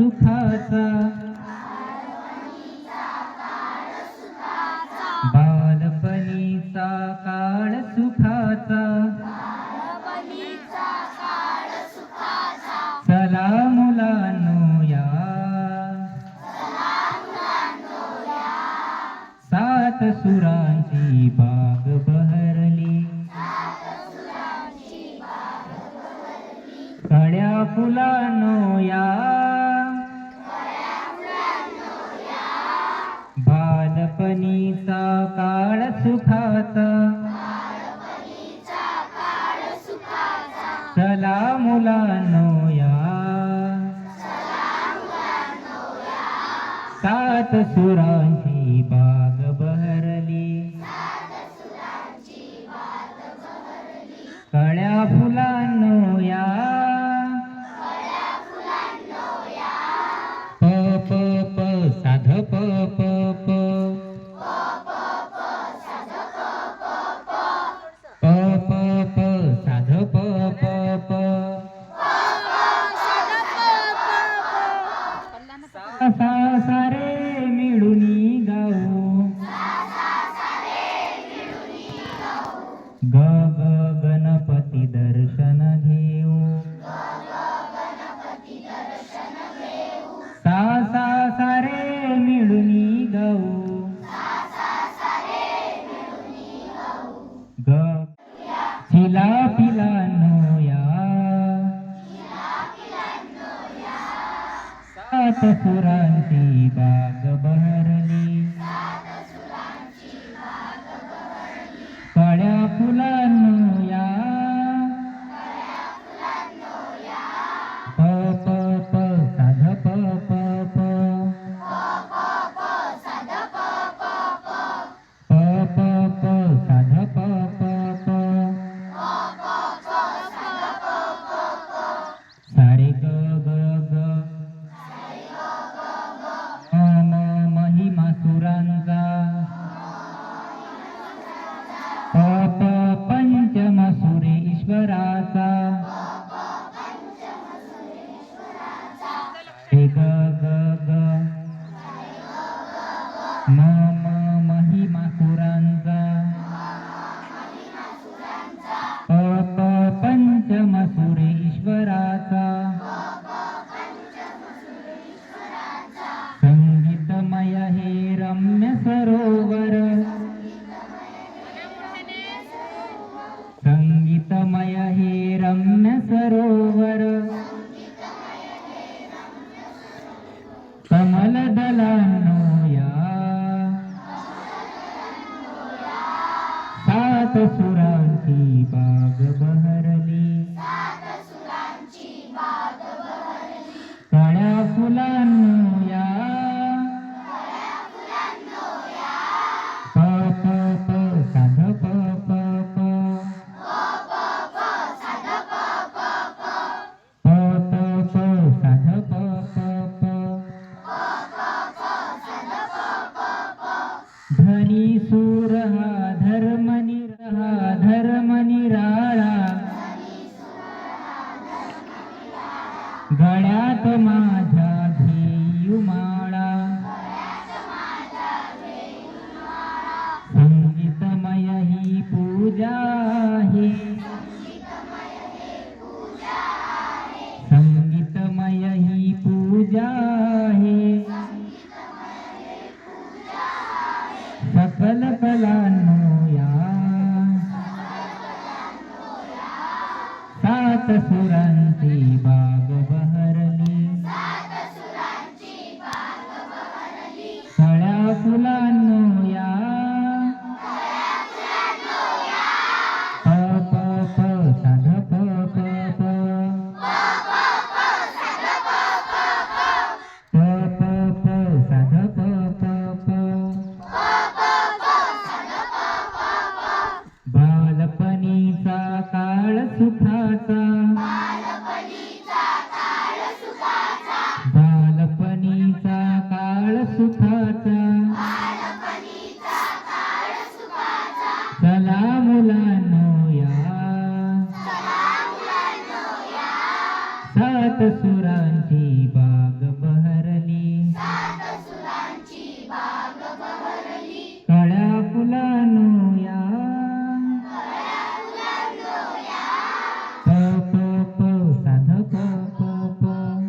सुखाचा. बालपणीचा काळ सुखाचा. चला मुलांनो सात सुरांची बाग बहरली. कड्या फुलानो या. बालपणीचा काळ सुखाचा. चला मुलांनो या. सात सुरांची बाग बहरली. कळ्या फुला Luni. सात सुरांची बाग बहरली. काळ्या फुलांनो कमल दलानो या। सात सुरांची बाग बहरली। गळ्यात माझ्या घेऊ माळा. संगीतमय ही पूजा आहे. संगीतमय ही पूजा आहे. सकल कलांनो सात सुरांची बाग बहरली कळ्या फुलांनो या प प प साध प प प प प प साध प प प बालपणीचा काळ सुखाचा सात सुरांची बाग बहरली. कळ्या फुलानुया प प प साध प प प.